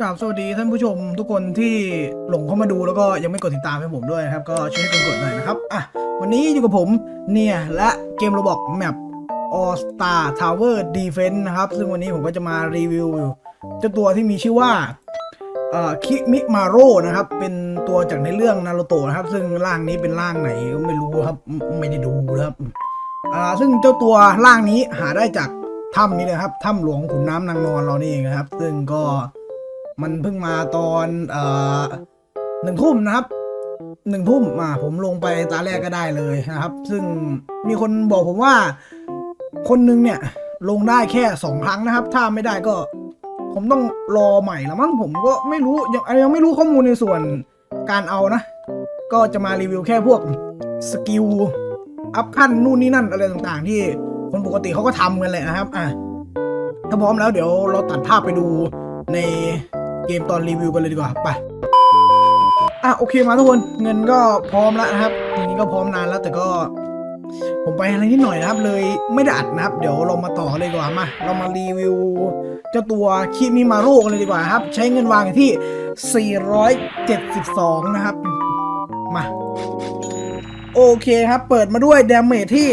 กราบสวัสดีท่านผู้ชมทุกคนที่หลงเข้ามาดูแล้วก็ยังไม่กดติดตามให้ผมด้วยนะครับ ก็ช่วยให้กดหน่อยนะครับอะวันนี้อยู่กับผมเนี่ยและเกมโรบอกแมป All Star Tower Defense นะครับ ซึ่งวันนี้ผมก็จะมารีวิวเจ้าตัวที่มีชื่อว่าเอ่อคิมิมาโร่นะครับ เป็นตัวจากในเรื่องนารูโตะนะครับ ซึ่งร่างนี้เป็นร่างไหนก็ไม่รู้ครับไม่ได้ดูนะครับอ่าซึ่งเจ้าตัวร่างนี้หาได้จากถ้ำนี้เลยครับถ้ำหลวงขุนน้ำนางนอนเรานี่เองนะครับ ซึ่งก็ มันเพิ่งมาตอนเอ่อหนึ่งทุ่มนะครับหนึ่งทุ่มมาผมลงไปตาแรกก็ได้เลยนะครับ ซึ่งมีคนบอกผมว่า คนนึงเนี่ย ลงได้แค่สองครั้งนะครับ ถ้าไม่ได้ก็ ผมต้องรอใหม่ละมั้งผมก็ไม่รู้ยังยังไม่รู้ข้อมูลในส่วนการเอานะ ก็จะมารีวิวแค่พวกสกิลอัพขั้นนู่นนี่นั่นอะไรต่างๆ ที่คนปกติเขาก็ทำกันแหละนะครับ อะถ้าพร้อมแล้วเดี๋ยวเราตัดภาพไปดูใน เกมตอนรีวิวกันเลยดีกว่าไปอะโอเคมาทุกคนเงินก็พร้อมแล้วนะครับทีนี้ก็พร้อมนานแล้วแต่ก็ ผมไปอะไรนิดหน่อยนะครับ เลยไม่ได้อัดนะครับ เดี๋ยวเรามาต่อเลยดีกว่ามาเรามารีวิวเจ้าตัวคิมิมาโร่กันเลยดีกว่าครับ ใช้เงินวางที่ 472 นะครับ มาโอเคครับ เปิดมาด้วยดาเมจที่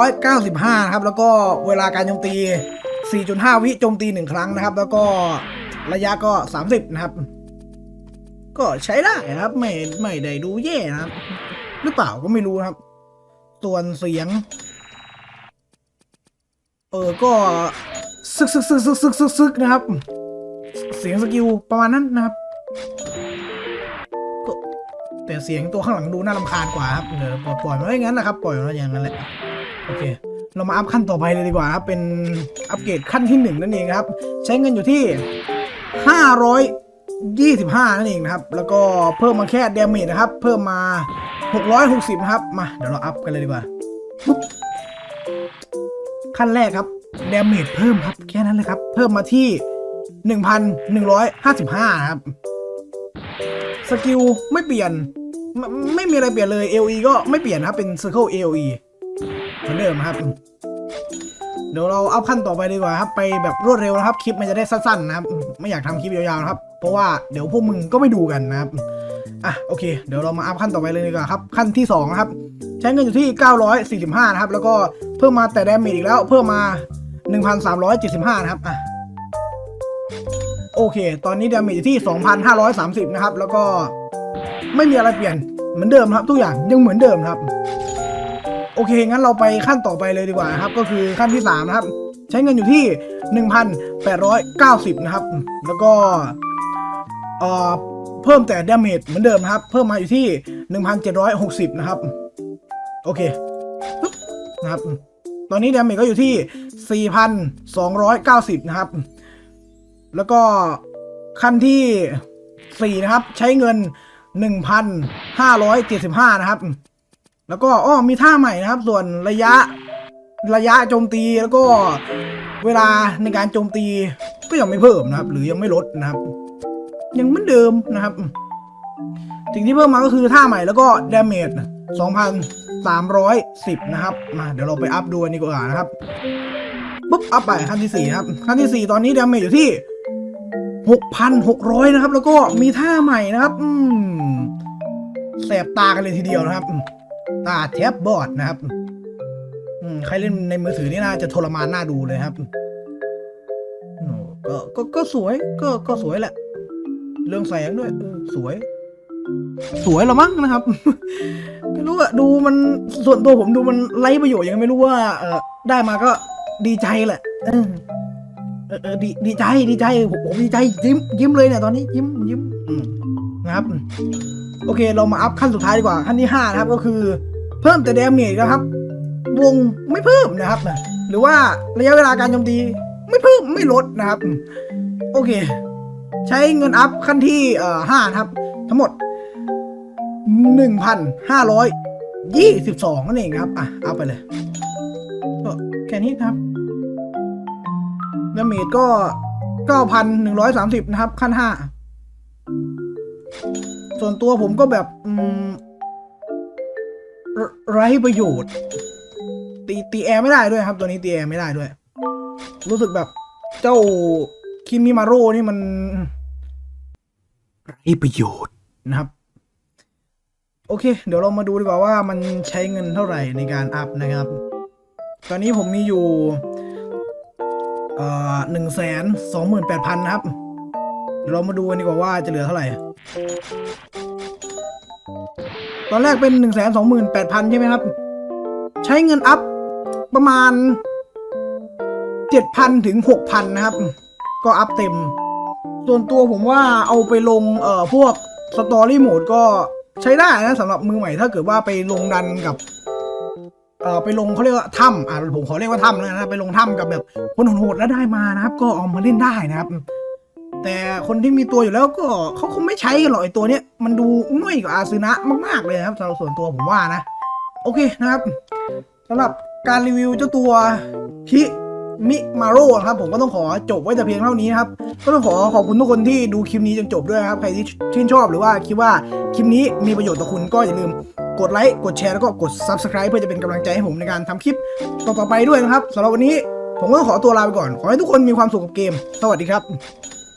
495นะครับ แล้วก็เวลาการโจมตี 4.5 วิโจมตี 1 ครั้งนะครับ แล้วก็ ระยะก็ 30 นะครับ ก็ใช้ได้นะครับ ไม่ไม่ได้ดูแย่นะครับ หรือเปล่าก็ไม่รู้ครับ ส่วนเสียง เออก็ซึกซึกซึกซึกซึกซึกซึกนะครับ เสียงสกิลประมาณนั้นนะครับก็แต่เสียงตัวข้างหลังดูน่ารำคาญกว่าครับเดี๋ยวปล่อยมันไว้อย่างนั้นนะครับ ปล่อยมันไว้อย่างนั้นแหละโอเค เรามาอัพขั้นต่อไปเลยดีกว่าครับ เป็นอัปเกรดขั้นที่หนึ่งนั่นเองครับ ใช้เงินอยู่ที่ ห้าร้อยยี่สิบห้านั่นเองนะครับ แล้วก็เพิ่มมาแค่เดเมจนะครับ เพิ่มมาหกร้อยหกสิบนะครับ มาเดี๋ยวเราอัพกันเลยดีกว่า ขั้นแรกครับเดเมจเพิ่มครับ แค่นั้นเลยครับ เพิ่มมาที่หนึ่งพันหนึ่งร้อยห้าสิบห้าครับ สกิลไม่เปลี่ยนไม่ไม่มีอะไรเปลี่ยนเลย AOE ก็ไม่เปลี่ยนนะครับ เป็น Circle AOE เหมือนเดิมครับ เดี๋ยวเราเอาขั้นต่อไปดีกว่าครับ ไปแบบรวดเร็วนะครับ คลิปมันจะได้สั้นๆนะครับ ไม่อยากทำคลิปยาวๆนะครับ เพราะว่าเดี๋ยวพวกมึงก็ไม่ดูกันนะครับ อะ โอเค เดี๋ยวเรามาอัพขั้นต่อไปเลยดีกว่าครับ ขั้นที่2นะครับ ใช้เงินอยู่ที่ 945 นะครับ แล้วก็เพิ่มมาแต่แดมจอีกแล้ว เพิ่มมา 1,375 นะครับ อะ โอเค ตอนนี้แดมจอยู่ที่ 2,530 นะครับ แล้วก็ไม่มีอะไรเปลี่ยนเหมือนเดิมครับ ทุกอย่างยังเหมือนเดิมครับ โอเค งั้นเราไปขั้นต่อไปเลยดีกว่านะครับ ก็คือขั้นที่ 3 นะครับ ใช้เงินอยู่ที่ 1,890 นะครับ แล้วก็เอ่อเพิ่มแต่ดาเมจเหมือนเดิมนะครับ เพิ่มมาอยู่ที่ 1,760 นะครับ โอเคนะครับ ตอนนี้ดาเมจก็อยู่ที่ 4,290 นะครับ แล้วก็ขั้นที่ 4 นะครับ ใช้เงิน 1,575 นะครับ แล้วก็อ้อมีท่าใหม่นะครับ ส่วนระยะระยะโจมตีแล้วก็เวลาในการโจมตีก็ยังไม่เพิ่มนะครับ หรือยังไม่ลดนะครับ ยังเหมือนเดิมนะครับสิ่งที่เพิ่มมาก็คือท่าใหม่แล้วก็ดาเมจ2,310 นะครับ มาเดี๋ยวเราไปอัพดูนนี้ก่อนนะครับปุ๊บอัพไปขั้นที่ 4 ครับ ขั้นที่ 4 ตอนนี้ดาเมจอยู่ที่ 6,600 นะครับ แล้วก็มีท่าใหม่นะครับ อืมแสบตากันเลยทีเดียวนะครับ ตาแทบบอดนะครับ อืมใครเล่นในมือถือนี่น่าจะทรมานน่าดูเลยครับก็ก็ก็สวย ก็ก็สวยแหละ เรื่องแสงด้วยสวย สวยหรอมั้งนะครับ ไม่รู้อะดูมันส่วนตัวผมดูมันไร้ประโยชน์ยังไม่รู้ว่า เออได้มาก็ดีใจแหละเออเออดีดีใจดีใจผมผมดีใจยิ้ม ยิ้มเลยเนี่ยตอนนี้ยิ้มยิ้มนะครับ โอเค เรามาอัพขั้นสุดท้ายดีกว่าขั้นที่ห้านะครับก็คือ เพิ่มแต่เดเมจนะครับ วงไม่เพิ่มนะครับหรือว่าระยะเวลาการโจมตีไม่เพิ่มไม่ลดนะครับ โอเค ใช้เงินอัพขั้นที่เอ่อห้าครับ ทั้งหมดหนึ่งพันห้าร้อยยี่สิบสองนั่นเองครับ อะ เอาไปเลย ก็แค่นี้ครับดาเมจก็เก้าพันหนึ่งร้อยสามสิบนะครับ ขั้นห้าส่วนตัวผมก็แบบ อืม ไร้ไร้ประโยชน์ ตีตีแอร์ไม่ได้ด้วยครับ ตัวนี้ตีแอร์ไม่ได้ด้วย รู้สึกแบบเจ้าคิมิมาโร่นี่มันไร้ประโยชน์นะครับ โอเค เดี๋ยวเรามาดูดีกว่าว่ามันใช้เงินเท่าไหร่ในการอัพนะครับ ตอนนี้ผมมีอยู่เอ่อหนึ่งแสนสองหมื่นแปดพันนะครับเดี๋ยวเรามาดูกันดีกว่าว่าจะเหลือเท่าไหร่ ตอนแรกเป็นหนึ่งแสนสองหมื่นแปดพันใช่ไหมครับ ใช้เงินอัพประมาณเจ็ดพันถึงหกพันนะครับ ก็อัพเต็ม ส่วนตัวผมว่าเอาไปลงเอ่อพวกสตอรี่โหมดก็ใช้ได้นะสำหรับมือใหม่ถ้าเกิดว่าไปลงดันกับเอ่อไปลงเขาเรียกว่าถ้ำอ่าผมขอเรียกว่าถ้ำแล้วกันนะไปลงถ้ำกับแบบคนโหดๆแล้วได้มานะครับ ก็เอามาเล่นได้นะครับ แต่คนที่มีตัวอยู่แล้วก็เขาคงไม่ใช้กันหรอกไอตัวเนี้ยมันดูง่อยกว่าอาซึนะมากๆเลยนะครับสำหรับส่วนตัวผมว่านะ โอเคนะครับสำหรับการรีวิวเจ้าตัวฮิมิมาโร่ครับผมก็ต้องขอจบไว้แต่เพียงเท่านี้นะครับ ก็ต้องขอขอบคุณทุกคนที่ดูคลิปนี้จนจบด้วยครับ ใครที่ชื่นชอบหรือว่าคิดว่าคลิปนี้มีประโยชน์ต่อคุณก็อย่าลืมกดไลค์กดแชร์แล้วก็กด Subscribe เพื่อจะเป็นกำลังใจให้ผมในการทำคลิปต่อๆไปด้วยนะครับสำหรับวันนี้ผมก็ต้องขอตัวลาไปก่อน ขอให้ทุกคนมีความสุขกับเกม สวัสดีครับ